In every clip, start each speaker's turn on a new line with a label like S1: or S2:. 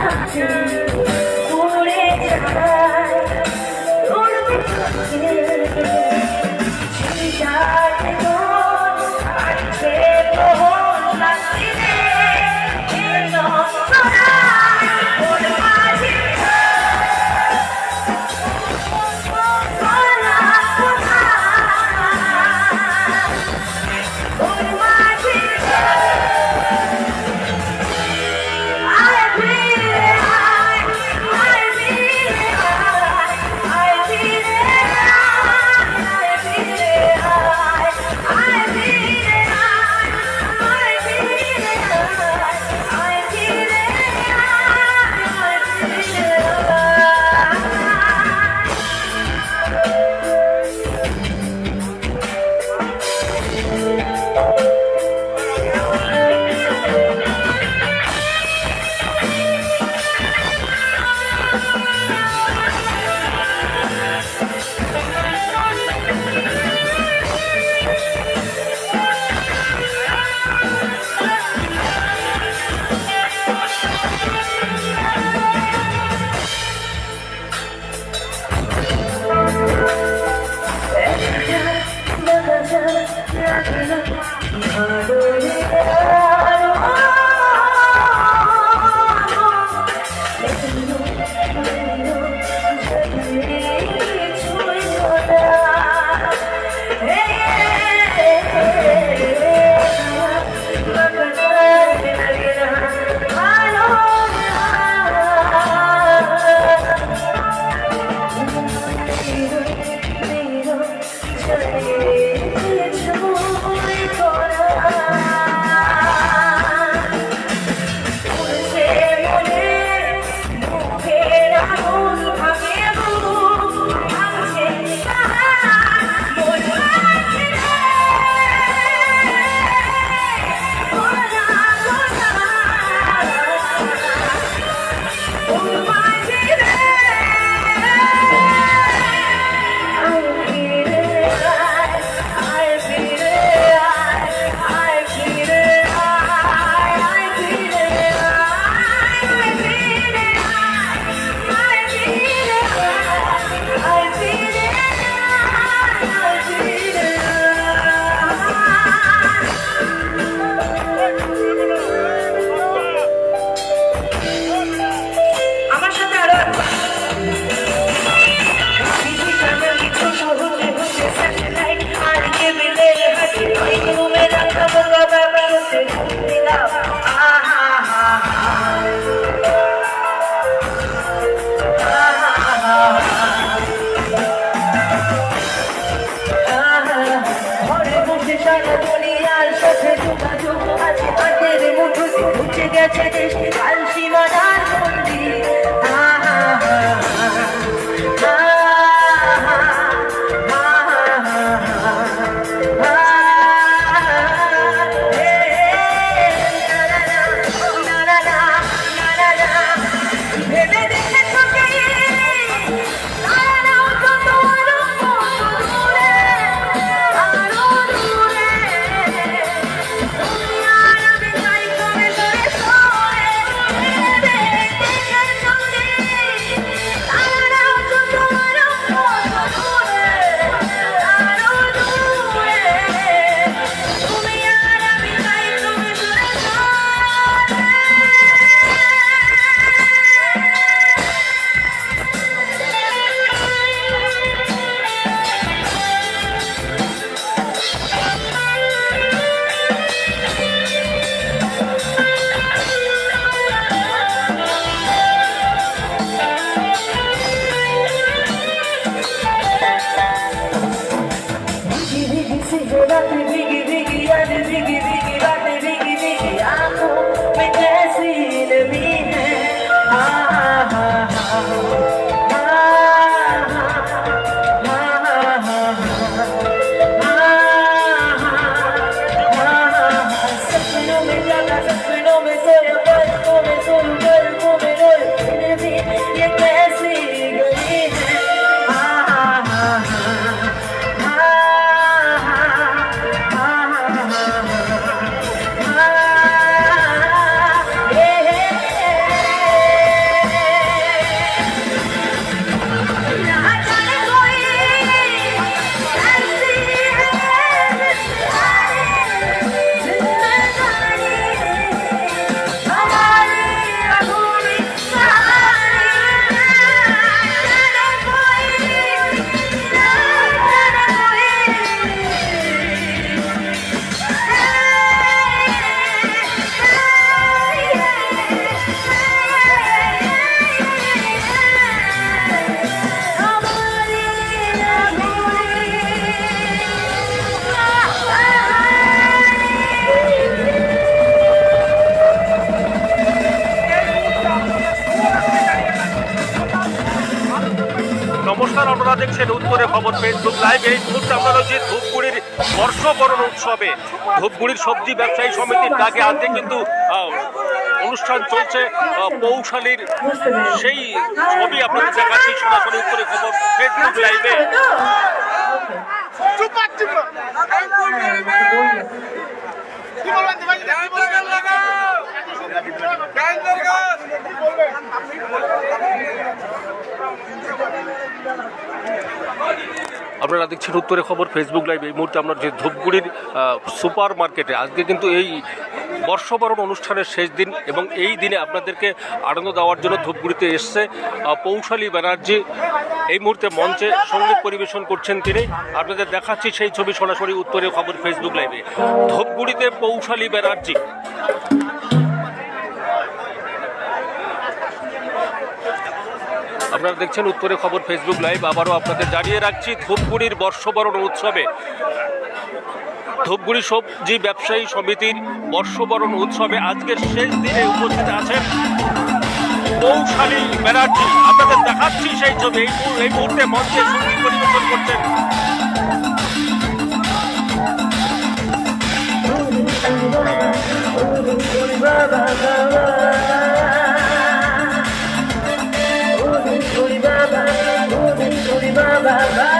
S1: 그 같은 오래전 আমার
S2: আপনারা দেখছেন উত্তরে খবর ফেসবুক লাইভ। এই মুহূর্তে আমরা রয়েছি ধূপগুড়ির বর্ষবরণ উৎসবে ধূপগুড়ির সবজি ব্যবসায়ী সমিতির ডাকে আজকে কিন্তু অনুষ্ঠান চলছে পৌশালীর সেই ছবি আপনাদের দেখাচ্ছি সরাসরি উত্তরে খবর ফেসবুক লাইভে।
S3: কি
S2: আপনারা দেখছেন উত্তরে খবর ফেসবুক লাইভ এই মুহূর্তে আমরা যে ধূপগুড়ির সুপার মার্কেটে আজকে কিন্তু এই বর্ষবরণ অনুষ্ঠানের শেষ দিন এবং এই দিনে আপনাদেরকে আনন্দ দেওয়ার জন্য ধূপগুড়িতে এসছে পৌশালী ব্যানার্জি। এই মুহূর্তে মঞ্চে সংগীত পরিবেশন করছেন তিনি। আপনাদের দেখাচ্ছি সেই ছবি সরাসরি উত্তরে খবর ফেসবুক লাইভে ধূপগুড়িতে পৌশালী ব্যানার্জি। আপনারা দেখছেন উত্তরে খবর ফেসবুক লাইভ আবারও আপনাদের জানিয়ে রাখছি, ধূপগুড়ির বর্ষবরণ উৎসবে। ধূপগুড়ি সবজি ব্যবসায়ী সমিতির বর্ষবরণ উৎসবে আজকের শেষ দিনে উপস্থিত আছেন কৌশালী ব্যানার্জি। আপনাদের দেখাচ্ছি সেই ছবি। এই মুহূর্তে মঞ্চে সংগীত পরিবেশন করছেন।
S1: আমার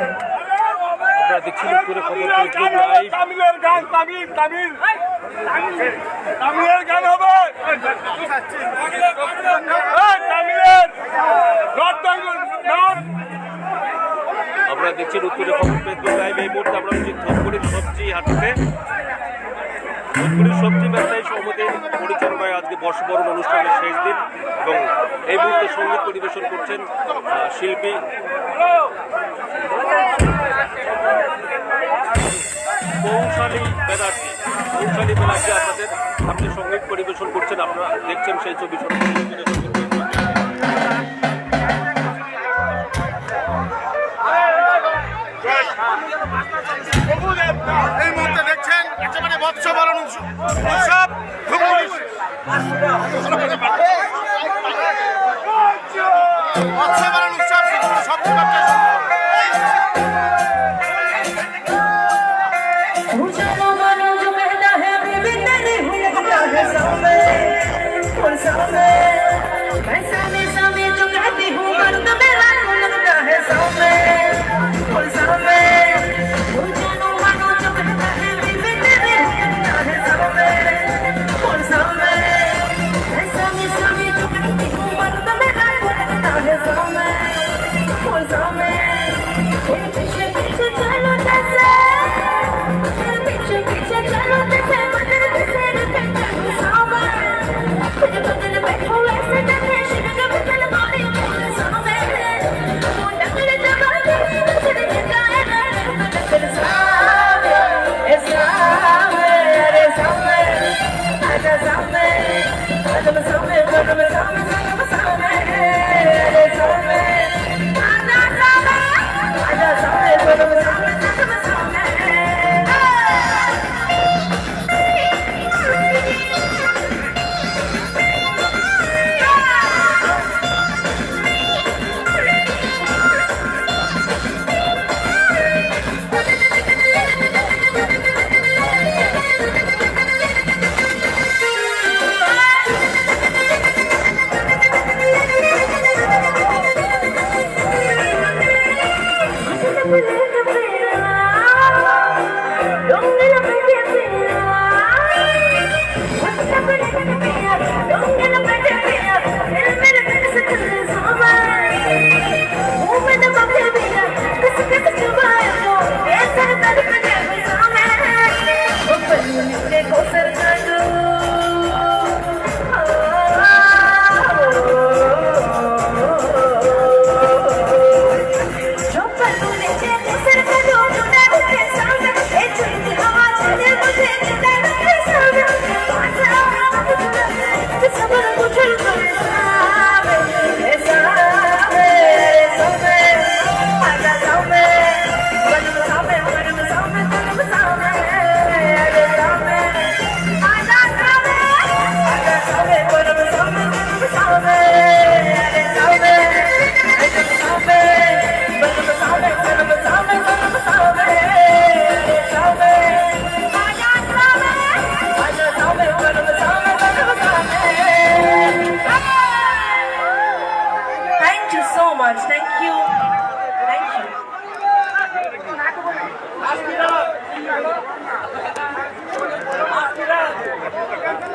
S2: দেখছেন উত্তরে খবর ফেসবুক লাইভ
S1: তামিলের গান তামিল তামিল। তামিলের গান হবে। এই, তামিলের। নর্থ বেঙ্গল নর্থ
S2: আপনারা দেখছেন উত্তরে খবর পেয়ে লাইভ এই মুহূর্তে আমরা সবজি ধূপগুড়ির সবজি হাটতে ধূপগুড়ির সবজি বর্ষবরণ অনুষ্ঠানের শেষ দিন এবং এই মুহূর্তে সংগীত পরিবেশন করছেন শিল্পী। পৌশালী ব্যানার্জি পৌশালী ব্যানার্জি আপনাদের, আপনি সংগীত পরিবেশন করছেন, আপনারা দেখছেন সেই ছবি
S1: এই মুহূর্তে দেখছেন একেবারে মৎস্যবরণ উৎসব। উৎসব সবচেয়ে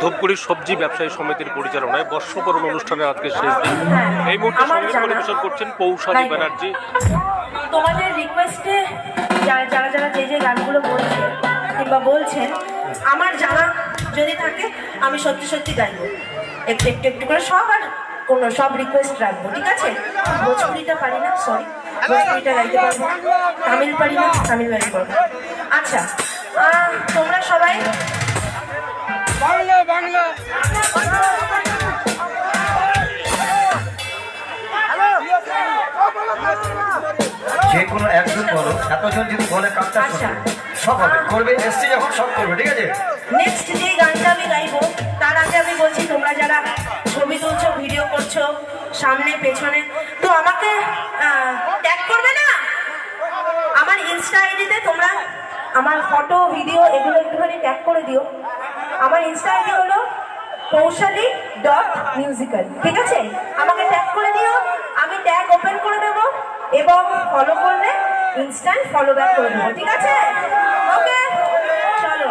S2: ধূপগুড়ির সবজি ব্যবসায়ী সমিতির পরিচালনায় বর্ষবরণ অনুষ্ঠানের আজকে শেষ দিন। এই মুহূর্তে
S4: আমার সংগীত
S2: পরিবেশন করছেন পৌশালী ব্যানার্জি।
S4: তোমাদের রিকোয়েস্টে যারা যারা যারা যে যে গানগুলো বলছে কিংবা বলছেন আমার জানা যদি থাকে আমি সত্যি সত্যি গাইবো। একটু একটু একটু করে সবার
S1: কোনো সব রিকোয়েস্ট রাখব ঠিক আছে? ভোজপুরিটা পারি না সরি ভোজপুরিটা গাইতে পারব তামিল পারি না তামিল গাইতে পারব আচ্ছা তোমরা সবাই
S5: যে কোনো একজন বলো এতজন যদি বলে কাজটা
S1: আচ্ছা।
S5: সব হবে। করবে এসছি যখন সব করবে ঠিক আছে?
S1: নেক্সট যে গানটা আমি গাইবো তার আগে আমি বলছি তোমরা যারা ছবি তুলছো ভিডিও করছ সামনে পেছনে তো আমাকে ট্যাগ করবে না? আমার ইনস্টা আইডিতে তোমরা আমার ফটো ভিডিও এগুলো একটুখানি ট্যাগ করে দিও। আমার ইনস্টা আইডি হলো কৌশালী ডট মিউজিক্যাল ঠিক আছে? আমাকে ট্যাগ করে দিও। আমি ট্যাগ ওপেন করে দেবো এবং ফলো করলে ইনস্ট্যান্ট ফলো ব্যাক করে দেবো। ঠিক আছে? ওকে চলো।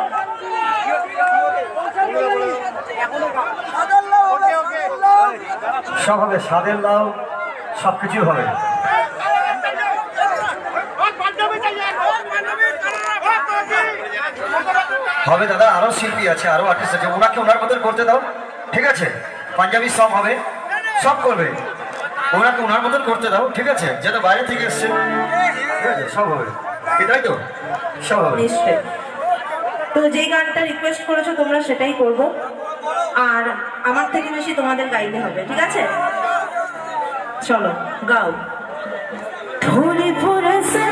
S5: সব হবে স্বাদের লাউ সব কিছু হবে হবে দাদা আরও শিল্পী আছে আরও আর্টিস্ট আছে। ওনাকে ওনার মতন করতে দাও ঠিক আছে? পাঞ্জাবি সব হবে সব করবে। ওনাকে ওনার মতন করতে দাও ঠিক আছে? যেটা বাইরে থেকে এসছে ঠিক আছে? সব হবে। এটাই তো? সব হবে।
S1: তো যেই গানটা রিকোয়েস্ট করেছ তোমরা সেটাই করব। আর আমার থেকে বেশি তোমাদের গাইতে হবে ঠিক আছে? চলো গাও। ঢোলে ফুরে সে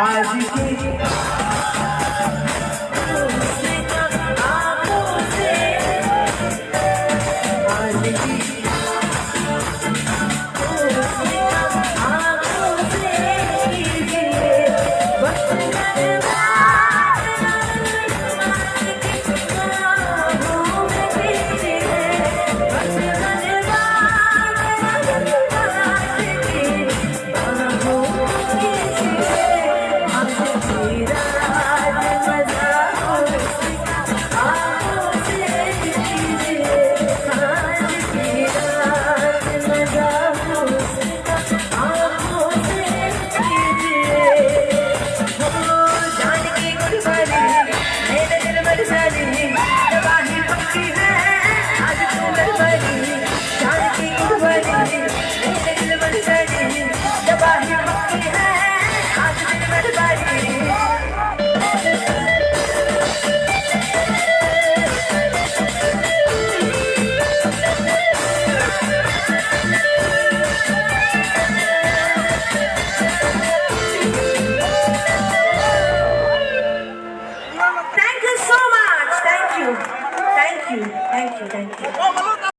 S1: Ah, Gigi. Ah.